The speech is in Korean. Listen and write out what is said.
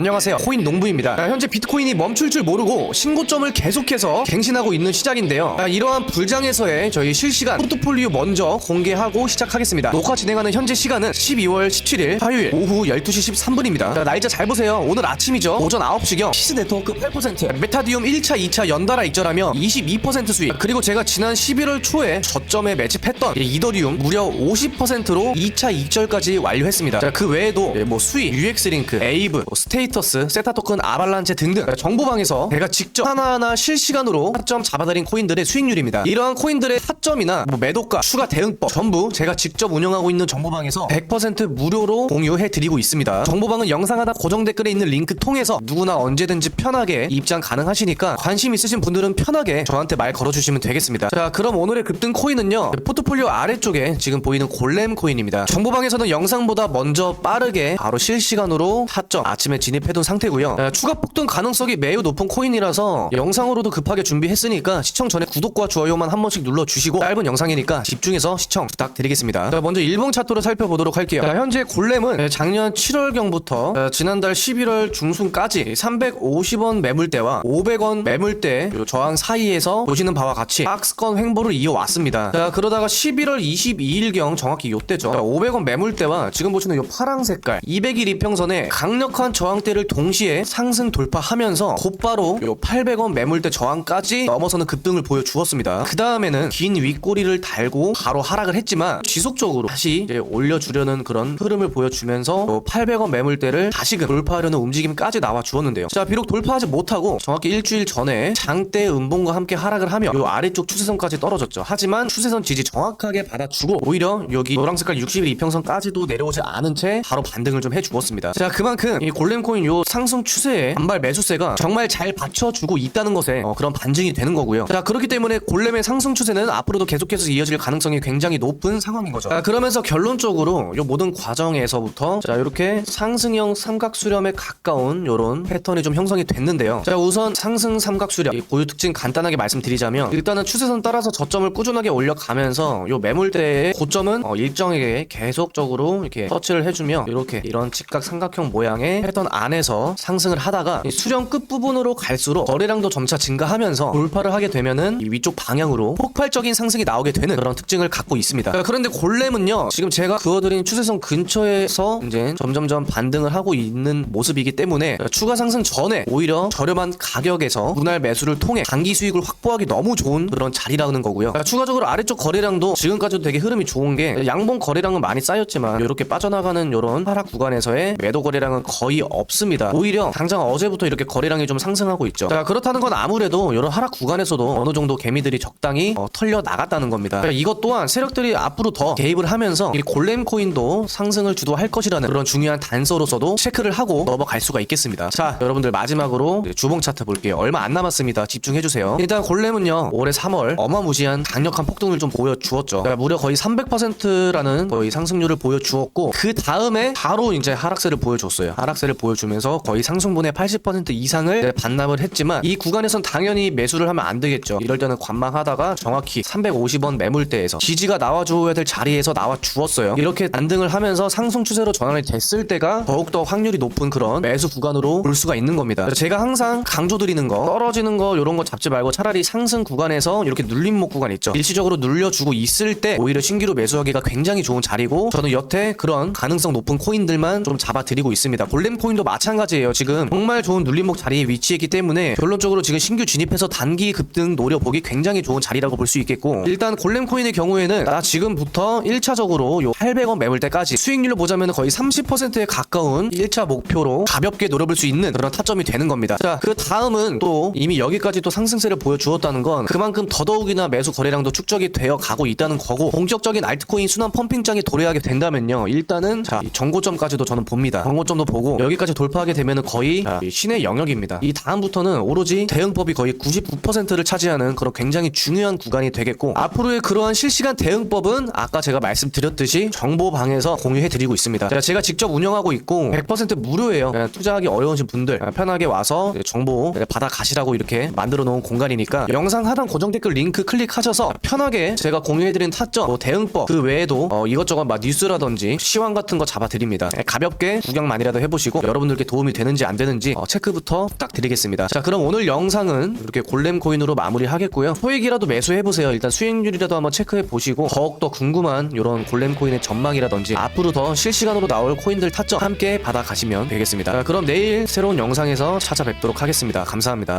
안녕하세요. 코인 농부입니다. 아, 현재 비트코인이 멈출 줄 모르고 신고점을 계속해서 갱신하고 있는 시작인데요. 아, 이러한 불장에서의 저희 실시간 포트폴리오 먼저 공개하고 시작하겠습니다. 녹화 진행하는 현재 시간은 12월 17일 화요일 오후 12시 13분입니다. 날짜 잘 보세요. 오늘 아침이죠? 오전 9시경 시스 네트워크 8% 메타디움 1차 2차 연달아 익절하며 22% 수익. 그리고 제가 지난 11월 초에 저점에 매집했던 이 이더리움 무려 50%로 2차 익절까지 완료했습니다. 자, 그 외에도 예, 뭐 수익, UX링크, 에이브, 뭐 스테이 터스, 세타 토큰, 아발란체 등등 정보방에서 제가 직접 하나하나 실시간으로 타점 잡아드린 코인들의 수익률입니다. 이러한 코인들의 타점이나 뭐 매도가, 추가 대응법 전부 제가 직접 운영하고 있는 정보방에서 100% 무료로 공유해 드리고 있습니다. 정보방은 영상 하나 고정 댓글에 있는 링크 통해서 누구나 언제든지 편하게 입장 가능하시니까 관심 있으신 분들은 편하게 저한테 말 걸어주시면 되겠습니다. 자 그럼 오늘의 급등 코인은요 포트폴리오 아래쪽에 지금 보이는 골렘 코인입니다. 정보방에서는 영상보다 먼저 빠르게 바로 실시간으로 타점 아침에 진 입해둔 상태고요. 자, 추가 폭등 가능성이 매우 높은 코인이라서 영상으로도 급하게 준비했으니까 시청 전에 구독과 좋아요만 한 번씩 눌러주시고 짧은 영상이니까 집중해서 시청 부탁드리겠습니다. 자, 먼저 일봉 차트로 살펴보도록 할게요. 자, 현재 골렘은 작년 7월경부터 지난달 11월 중순까지 350원 매물대와 500원 매물대 요 저항 사이에서 보시는 바와 같이 박스권 횡보를 이어왔습니다. 자, 그러다가 11월 22일경 정확히 요때죠. 500원 매물대와 지금 보시는 요 파랑 색깔 200일 이평선에 강력한 저항 대를 동시에 상승 돌파하면서 곧바로 요 800원 매물대 저항까지 넘어서는 급등을 보여주었습니다. 그 다음에는 긴 윗꼬리를 달고 바로 하락을 했지만 지속적으로 다시 올려주려는 그런 흐름을 보여주면서 요 800원 매물대를 다시금 돌파하려는 움직임까지 나와 주었는데요. 자 비록 돌파하지 못하고 정확히 일주일 전에 장대 음봉과 함께 하락을 하며 요 아래쪽 추세선까지 떨어졌죠. 하지만 추세선 지지 정확하게 받아주고 오히려 여기 노랑 색깔 60일 이평선까지도 내려오지 않은 채 바로 반등을 좀 해주었습니다. 자 그만큼 이 골렘코 인 요 상승 추세에 반발 매수세가 정말 잘 받쳐주고 있다는 것에 어, 그런 반증이 되는 거고요. 자 그렇기 때문에 골렘의 상승 추세는 앞으로도 계속해서 이어질 가능성이 굉장히 높은 상황인 거죠. 자 그러면서 결론적으로 요 모든 과정에서부터 자 이렇게 상승형 삼각 수렴에 가까운 요런 패턴이 좀 형성이 됐는데요. 자 우선 상승 삼각 수렴 이 고유 특징 간단하게 말씀드리자면 일단은 추세선 따라서 저점을 꾸준하게 올려가면서 요 매물대의 고점은 어, 일정하게 계속적으로 이렇게 터치를 해주며 이렇게 이런 직각 삼각형 모양의 패턴 안에서 상승을 하다가 이 수렴 끝 부분으로 갈수록 거래량도 점차 증가하면서 돌파를 하게 되면은 이 위쪽 방향으로 폭발적인 상승이 나오게 되는 그런 특징을 갖고 있습니다. 자, 그런데 골렘은요 지금 제가 그어드린 추세선 근처에서 이제 점점점 반등을 하고 있는 모습이기 때문에 추가 상승 전에 오히려 저렴한 가격에서 분할 매수를 통해 단기 수익을 확보하기 너무 좋은 그런 자리라는 거고요. 자, 추가적으로 아래쪽 거래량도 지금까지도 되게 흐름이 좋은 게 양봉 거래량은 많이 쌓였지만 이렇게 빠져나가는 이런 하락 구간에서의 매도 거래량은 거의 없 습니다. 오히려 당장 어제부터 이렇게 거래량이 좀 상승하고 있죠. 자, 그렇다는 건 아무래도 이런 하락 구간에서도 어느 정도 개미들이 적당히 어, 털려 나갔다는 겁니다. 자, 이것 또한 세력들이 앞으로 더 개입을 하면서 이 골렘 코인도 상승을 주도할 것이라는 그런 중요한 단서로서도 체크를 하고 넘어갈 수가 있겠습니다. 자, 여러분들 마지막으로 주봉 차트 볼게요. 얼마 안 남았습니다. 집중해 주세요. 일단 골렘은요. 올해 3월 어마무시한 강력한 폭등을 좀 보여주었죠. 그러니까 무려 거의 300%라는 거의 상승률을 보여주었고 그 다음에 바로 이제 하락세를 보여줬어요. 하락세를 보여 주면서 거의 상승분의 80% 이상을 이제 반납을 했지만 이 구간에선 당연히 매수를 하면 안 되겠죠. 이럴 때는 관망하다가 정확히 350원 매물대에서 지지가 나와줘야 될 자리에서 나와 주었어요. 이렇게 반등을 하면서 상승 추세로 전환이 됐을 때가 더욱더 확률이 높은 그런 매수 구간으로 볼 수가 있는 겁니다. 제가 항상 강조드리는 거 떨어지는 거 이런 거 잡지 말고 차라리 상승 구간에서 이렇게 눌림목 구간 있죠. 일시적으로 눌려주고 있을 때 오히려 신기로 매수하기가 굉장히 좋은 자리고 저는 여태 그런 가능성 높은 코인들만 좀 잡아드리고 있습니다. 골렘 코인도 마찬가지예요. 지금 정말 좋은 눌림목 자리에 위치했기 때문에 결론적으로 지금 신규 진입해서 단기 급등 노려보기 굉장히 좋은 자리라고 볼 수 있겠고 일단 골렘 코인의 경우에는 나 지금부터 1차적으로 요 800원 매물대까지 수익률로 보자면 거의 30%에 가까운 1차 목표로 가볍게 노려볼 수 있는 그런 타점이 되는 겁니다. 자, 그 다음은 또 이미 여기까지 또 상승세를 보여주었다는 건 그만큼 더더욱이나 매수 거래량도 축적이 되어 가고 있다는 거고 본격적인 알트코인 순환 펌핑장이 도래하게 된다면요. 일단은 자, 이 정고점까지도 저는 봅니다. 정고점도 보고 여기까지 돌파하게 되면은 거의 자, 이 신의 영역입니다. 이 다음부터는 오로지 대응법이 거의 99%를 차지하는 그런 굉장히 중요한 구간이 되겠고 앞으로의 그러한 실시간 대응법은 아까 제가 말씀드렸듯이 정보방에서 공유해드리고 있습니다. 자, 제가 직접 운영하고 있고 100% 무료예요. 그냥 투자하기 어려우신 분들 편하게 와서 정보 받아 가시라고 이렇게 만들어 놓은 공간이니까 영상 하단 고정 댓글 링크 클릭하셔서 편하게 제가 공유해드린 타점, 뭐 대응법 그 외에도 어, 이것저것 막 뉴스라든지 시황 같은 거 잡아드립니다. 가볍게 구경만이라도 해보시고 여러분 여러분들께 도움이 되는지 안 되는지 어, 체크부터 부탁드리겠습니다. 자 그럼 오늘 영상은 이렇게 골렘 코인으로 마무리하겠고요. 소액이라도 매수해보세요. 일단 수익률이라도 한번 체크해보시고 더욱더 궁금한 이런 골렘 코인의 전망이라든지 앞으로 더 실시간으로 나올 코인들 타점 함께 받아가시면 되겠습니다. 자, 그럼 내일 새로운 영상에서 찾아뵙도록 하겠습니다. 감사합니다.